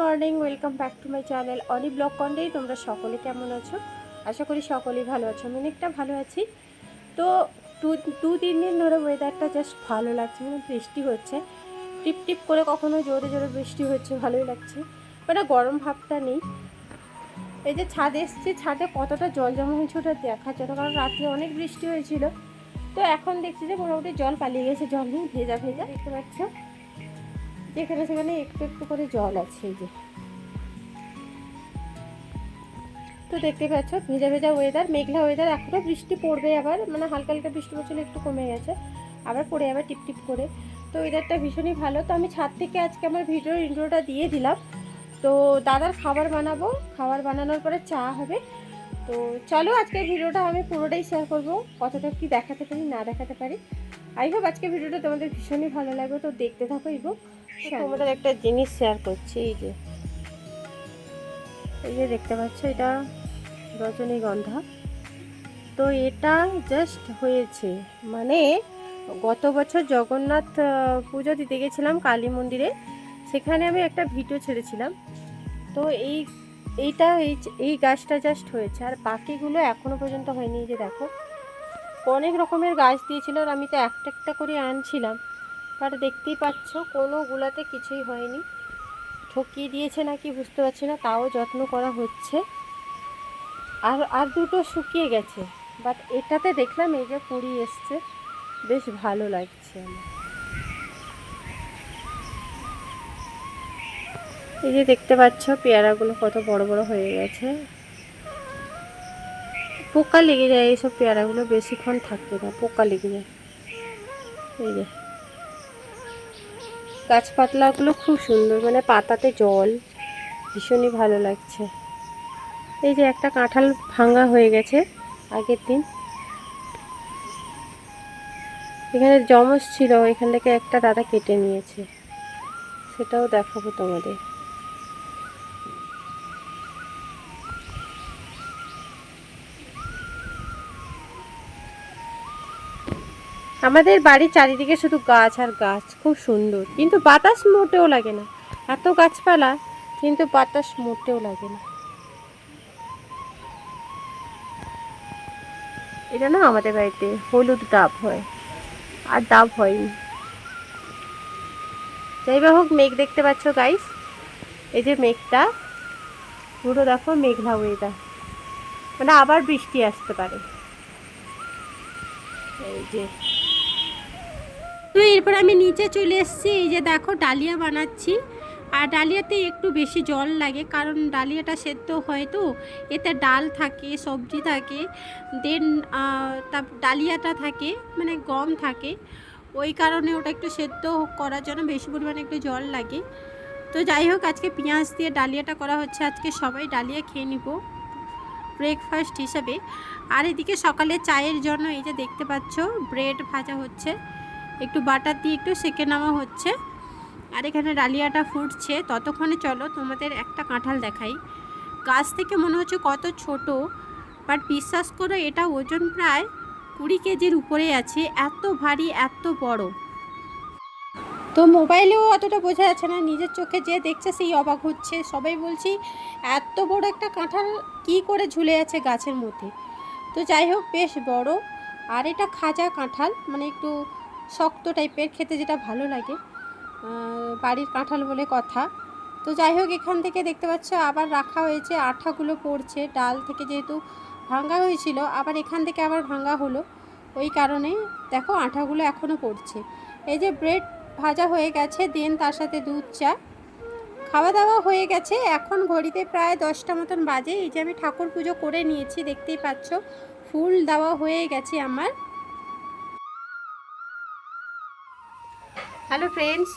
Morning, welcome back to my channel Oni blog কন্ডেই তোমরা সকলে কেমন আছো? আশা করি সকলেই ভালো আছো। আমি অনেকটা ভালো আছি। তো দু দু, তিন দিন ধরে ওয়েদারটা জাস্ট ভালো লাগছে মানে বৃষ্টি হচ্ছে। টিপ টিপ করে কখনো জোরে জোরে বৃষ্টি হচ্ছে, ভালোই লাগছে। মানে গরম ভাবটা নেই। এই যে ছাদে এসছি, ছাদে কতটা জল জমা হয়েছে ওটা দেখার জন্য কারণ রাত্রে অনেক বৃষ্টি হয়েছিল। তো এখন দেখছি যে মোটামুটি জল পালিয়ে গেছে, জল নেই ভেজা ভেজা, দেখতে পাচ্ছ? যেখানে সেখানে একটু একটু করে জল আছে যে। তো দেখতে পাচ্ছ, ভেজা ভেজা ওয়েদার মেঘলা ওয়েদার এখনও বৃষ্টি পড়বে আবার মানে হালকা হালকা বৃষ্টি পড়ছিল, একটু কমে গেছে, আবার পড়ে, আবার টিপ টিপ করে। তো ওয়েদারটা ভীষণই ভালো। তো আমি ছাদ থেকে আজকে আমার ভিডিওর ইন্ট্রোটা দিয়ে দিলাম। তো দাদার খাবার বানাবো। খাবার বানানোর পরে চা হবে। তো চলো আজকের ভিডিওটা আমি পুরোটাই শেয়ার করব। কতটা কি দেখাতে পারি, না দেখাতে পারি। আই হোপ আজকে ভিডিওটা তোমাদের ভীষণই ভালো লাগবে। তো দেখতে থাকো এবং তোমাদের একটা জিনিস শেয়ার করছি এই যে। এই যে দেখতে পাচ্ছ এটা রজনীগন্ধা। তো এটা জাস্ট হয়েছে। মানে গত বছর জগন্নাথ পুজো দিতে গেছিলাম কালী মন্দিরে। সেখানে আমি একটা ভিডিও ছেড়েছিলাম। তো এই এইটা এই এই গাছটা জাস্ট হয়েছে। আর বাকিগুলো এখনও পর্যন্ত হয়নি যে দেখো। অনেক রকমের গাছ দিয়েছিল আর আমি তো একটা একটা করে আনছিলাম। আর দেখতেই পাচ্ছ কোনো গুলাতে কিছুই হয়নি। ঠকিয়ে দিয়েছে নাকি বুঝতে পারছি না, তাও যত্ন করা হচ্ছে। আর আর দুটো শুকিয়ে গেছে। বাট এটাতে দেখলাম এই যে কুড়ি এসছে। বেশ ভালো লাগছে আমার। এই যে দেখতে পাচ্ছ, পেয়ারাগুলো কত বড় বড় হয়ে গেছে। পোকা লেগে যায়, এইসব পেয়ারাগুলো বেশিক্ষণ থাকবে না, পোকা লেগে যায়। এই যে। গাছপাতলাগুলো খুব সুন্দর মানে পাতাতে জল, ভীষণই ভালো লাগছে। এই যে একটা কাঁঠাল ভাঙা হয়ে গেছে আগের দিন। এখানে জমস ছিল, এখান থেকে একটা দাদা কেটে নিয়েছে। সেটাও দেখাবো তোমাদের। আমাদের বাড়ির চারিদিকে শুধু গাছ আর গাছ, খুব সুন্দর। কিন্তু বাতাস মোটেও লাগে না। এত গাছপালা, কিন্তু বাতাস মোটেও লাগে না। এটা না আমাদের বাড়িতে হলুদ ডাব হয়, আর ডাব হয়নি। যাই বা হোক, মেঘ দেখতে পাচ্ছ গাইস এই যে মেঘটা, পুরো দেখো মেঘলা ওয়েদার মানে আবার বৃষ্টি আসতে পারে। এই যে তো এরপর আমি নিচে চলে এসেছি, এই যে দেখো ডালিয়া বানাচ্ছি। আর ডালিয়াতে একটু বেশি জল লাগে, কারণ ডালিয়াটা সেদ্ধ হয় তো, এতে ডাল থাকে, সবজি থাকে, দেন তা ডালিয়াটা থাকে মানে গম থাকে। ওই কারণে ওটা একটু সেদ্ধ করার জন্য বেশি পরিমাণে একটু জল লাগে। তো যাই হোক, আজকে পেঁয়াজ দিয়ে ডালিয়াটা করা হচ্ছে, আজকে সবাই ডালিয়া খেয়ে নিব ব্রেকফাস্ট হিসাবে। আর এদিকে সকালে চায়ের জন্য এই যে দেখতে পাচ্ছ ব্রেড ভাজা হচ্ছে। একটু বাটার দিয়ে একটু সেকে নেওয়া হচ্ছে। আর এখানে ডালিয়াটা ফুটছে। ততক্ষণে চলো তোমাদের একটা কাঁঠাল দেখাই। গাছ থেকে মনে হচ্ছে কত ছোট বাট বিশ্বাস করো এটা ওজন প্রায় কুড়ি কেজির উপরে আছে। এত ভারী, এত বড়। তো মোবাইলেও অতটা বোঝা যাচ্ছে না। নিজের চোখে যে দেখছে সেই অবাক হচ্ছে। সবাই বলছি, এত বড় একটা কাঁঠাল কি করে ঝুলে আছে গাছের মধ্যে? তো যাই হোক, বেশ বড়। আর এটা খাজা কাঁঠাল মানে একটু শক্ত টাইপের, খেতে যেটা ভালো লাগে বাড়ির কাঁঠাল বলে কথা। তো যাই হোক, এখান থেকে দেখতে পাচ্ছ, আবার রাখা হয়েছে, আঠাগুলো পড়ছে, ডাল থেকে যেহেতু ভাঙ্গা হয়েছিল, আবার এখান থেকে আবার ভাঙ্গা হলো। ওই কারণে দেখো, আঠাগুলো এখনও পড়ছে। এই যে ব্রেড ভাজা হয়ে গেছে, দেন তার সাথে দুধ, চা। খাওয়া দাওয়া হয়ে গেছে, এখন ঘড়িতে প্রায় দশটা মতন বাজে। এই যে আমি ঠাকুর পুজো করে নিয়েছি, দেখতেই পাচ্ছ, ফুল দেওয়া হয়ে গেছে আমার। হ্যালো ফ্রেন্ডস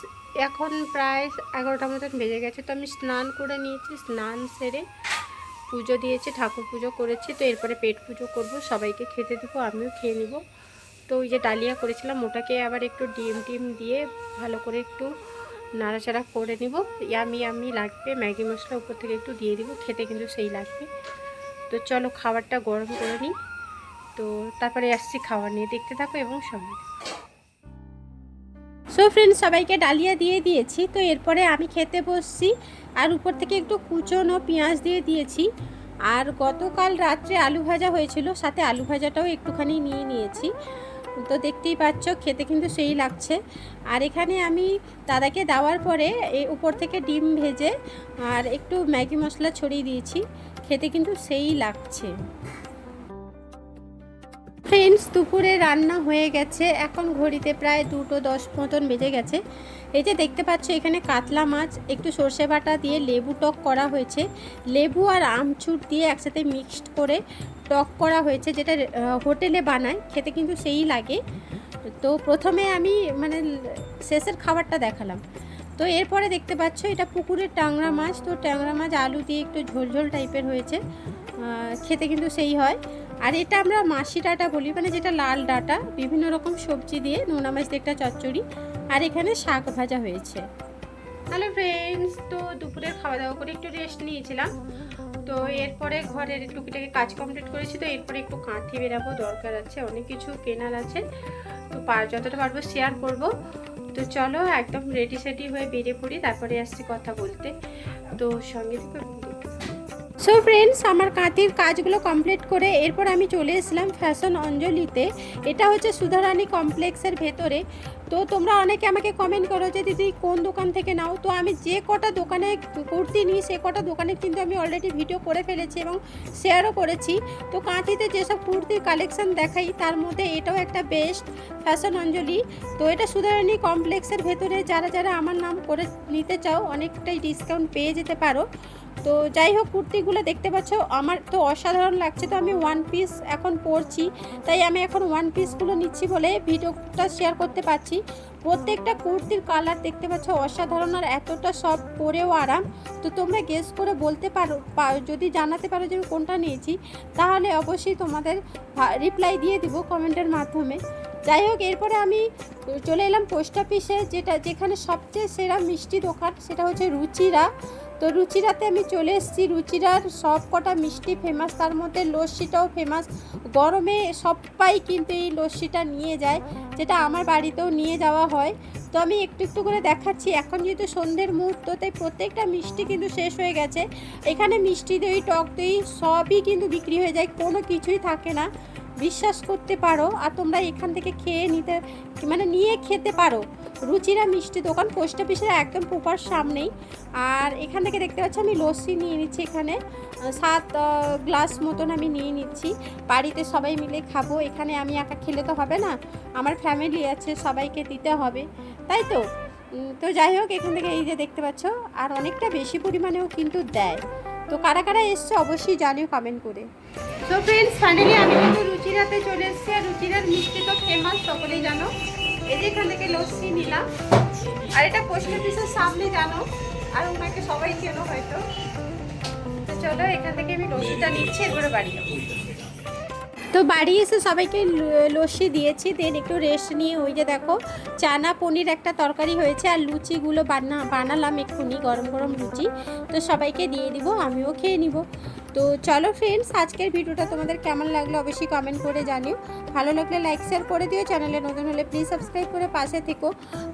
এখন প্রায় এগারোটা মতন বেজে গেছে, তো আমি স্নান করে নিয়েছি, স্নান সেরে পুজো দিয়েছি, ঠাকুর পুজো করেছি, তো এরপরে পেট পুজো করব, সবাইকে খেতে দেবো, আমিও খেয়ে নিব। তো ওই যে ডালিয়া করেছিলাম, ওটাকে আবার একটু ডিম টিম দিয়ে ভালো করে একটু নাড়াচাড়া করে নিব। ইয়ামি ইয়ামি লাগবে, ম্যাগি মশলা উপর থেকে একটু দিয়ে দিব, খেতে কিন্তু সেই লাগবে। তো চলো খাবারটা গরম করে নিই। তো তারপরে আসছি খাবার নিয়ে, দেখতে থাকো এবং সঙ্গে সো ফ্রেন্ডস সবাইকে ডালিয়া দিয়ে দিয়েছি। তো এরপরে আমি খেতে বসছি। আর উপর থেকে একটু কুচনো পেঁয়াজ দিয়ে দিয়েছি। আর গতকাল রাত্রে আলু ভাজা হয়েছিল। সাথে আলু ভাজাটাও একটুখানি নিয়ে নিয়েছি। তো দেখতেই পাচ্ছ, খেতে কিন্তু সেই লাগছে। আর এখানে আমি দাদাকে দেওয়ার পরে এই উপর থেকে ডিম ভেজে আর একটু ম্যাগি মশলা ছড়িয়ে দিয়েছি। খেতে কিন্তু সেই লাগছে। ফ্রেন্ডস, দুপুরে রান্না হয়ে গেছে। এখন ঘড়িতে প্রায় দুটো দশ মতন বেজে গেছে। এই যে দেখতে পাচ্ছ, এখানে কাতলা মাছ, একটু সর্ষে বাটা দিয়ে লেবু টক করা হয়েছে। লেবু আর আমচুর দিয়ে একসাথে মিক্সড করে টক করা হয়েছে, যেটা হোটেলে বানায়, খেতে কিন্তু সেই লাগে। তো প্রথমে আমি মানে শেষের খাবারটা দেখালাম। তো এরপরে দেখতে পাচ্ছ, এটা পুকুরের ট্যাংরা মাছ। তো ট্যাংরা মাছ আলু দিয়ে একটু ঝোলঝোল টাইপের হয়েছে। খেতে কিন্তু সেই হয়। আর এটা আমরা মাসি ডাটা বলি মানে যেটা লাল ডাটা, বিভিন্ন রকম সবজি দিয়ে নোনা মাছ একটা চচ্চড়ি, আর এখানে শাক ভাজা হয়েছে। হ্যালো ফ্রেন্ডস তো দুপুরের খাওয়া দাওয়া করে একটু রেস্ট নিয়েছিলাম। তো এরপরে ঘরের টুকিটাকি কাজ কমপ্লিট করেছি, তো এরপরে একটু কাঁথি বেরাবো, দরকার আছে, অনেক কিছু কেনার আছে। তো পার যতটা পারব শেয়ার করব। তো চলো একদম রেডি সেডি হয়ে বেরিয়ে পড়ি, তারপরে আসছি কথা বলতে। তো সঙ্গে থেকে সো ফ্রেন্ডস আমার কাঁথির কাজগুলো কমপ্লিট করে এরপর আমি চলে এসলাম ফ্যাশন অঞ্জলিতে। এটা হচ্ছে সুধারানী কমপ্লেক্সের ভেতরে। তো তোমরা অনেকে আমাকে কমেন্ট করো যে, দিদি, কোন দোকান থেকে নাও? তো আমি যে কটা দোকানে কুর্তি নিই, সে কটা দোকানে কিন্তু আমি অলরেডি ভিডিও করে ফেলেছি এবং শেয়ারও করেছি। তো কাঁথিতে যেসব কুর্তির কালেকশন দেখাই, তার মধ্যে এটাও একটা বেস্ট ফ্যাশন অঞ্জলি। তো এটা সুধারানী কমপ্লেক্সের ভেতরে যারা যারা আমার নাম করে নিতে চাও, অনেকটাই ডিসকাউন্ট পেয়ে যেতে পারো। তো যাই হোক, কুর্তিগুলো দেখতে পাচ্ছ, আমার তো অসাধারণ লাগছে, তো আমি ওয়ান পিস এখন পরছি। তাই আমি এখন ওয়ান পিসগুলো নিচ্ছি বলে ভিডিওটা শেয়ার করতে পারছি। প্রত্যেকটা কুর্তির কালার দেখতে পাচ্ছ, অসাধারণ আর এতটা সব পরেও আরাম। তো তোমরা গেস করে বলতে পারো যদি জানাতে পারো যে আমি কোনটা নিয়েছি, তাহলে অবশ্যই তোমাদের রিপ্লাই দিয়ে দিব কমেন্টের মাধ্যমে। যাই হোক, এরপরে আমি চলে এলাম পোস্ট অফিসে, যেটা, যেখানে সবচেয়ে সেরা মিষ্টি দোকান, সেটা হচ্ছে রুচিরা। তো রুচিরাতে আমি চলে এসেছি। রুচিরার সব কটা মিষ্টি ফেমাস তার মধ্যে লস্যিটাও ফেমাস গরমে সবাই কিন্তু এই লস্যিটা নিয়ে যায়, যেটা আমার বাড়িতেও নিয়ে যাওয়া হয়। তো আমি একটু একটু করে দেখাচ্ছি। এখন যেহেতু সন্ধ্যের মুহূর্ত, তাই প্রত্যেকটা মিষ্টি কিন্তু শেষ হয়ে গেছে। এখানে মিষ্টি দই, টক দই সবই কিন্তু বিক্রি হয়ে যায়, কোনো কিছুই থাকে না। বিশ্বাস করতে পারো, আর তোমরা এখান থেকে খেয়ে নিতে মানে নিয়ে খেতে পারো। রুচিরা মিষ্টি দোকান পোস্ট অফিসের একদম প্রপার সামনেই। আর এখান থেকে দেখতে পাচ্ছি আমি লস্যি নিয়ে নিচ্ছি এখানে। সাত গ্লাস মতন আমি নিয়ে নিচ্ছি। বাড়িতে সবাই মিলে খাব। এখানে আমি একা খেলে তো হবে না। আমার ফ্যামিলি আছে, সবাইকে দিতে হবে। তাই তো? তো যাই হোক, এখান থেকে এই যে দেখতে পাচ্ছ, আর অনেকটা বেশি পরিমাণেও কিন্তু দেয়। তো কারা কারা এসছে অবশ্যই জানিও কমেন্ট করে। তো ফ্রেন্ডস ফাইনালি আমি কিন্তু রুচিরাতে চলে এসেছি, আর রুচিরার মিষ্টি তো ফেমাস সকলেই জানো। এই যে এখান থেকে লস্যি নিলাম। আর এটা পোস্ট অফিসের সামনে জানো, আর ওনাকে সবাই চেনো হয়তো। তো চলো, এখান থেকে আমি লস্যিটা নিচ্ছি, এরপরে বাড়ি তো বাড়ি এসে সবাইকে লস্যি দিয়েছি দেন একটু রেস্ট নিয়ে ওই যে দেখো, চানা পনির একটা তরকারি হয়েছে, আর লুচিগুলো বানা, বানালাম এক্ষুনি গরম গরম লুচি। তো সবাইকে দিয়ে দিব, আমিও খেয়ে নিব। তো চলো ফ্রেন্ডস আজকের ভিডিওটা তোমাদের কেমন লাগল অবশ্যই কমেন্ট করে জানিও। ভালো লাগলে লাইক শেয়ার করে দিও চ্যানেলে নতুন হলে প্লিজ সাবস্ক্রাইব করে পাশে থেকো।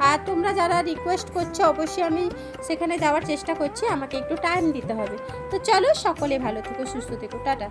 আর তোমরা যারা রিকোয়েস্ট করছ, অবশ্যই আমি সেখানে যাওয়ার চেষ্টা করছি, আমাকে একটু টাইম দিতে হবে। তো চলো সকলে ভালো থেকো, সুস্থ থেকো, টাটা।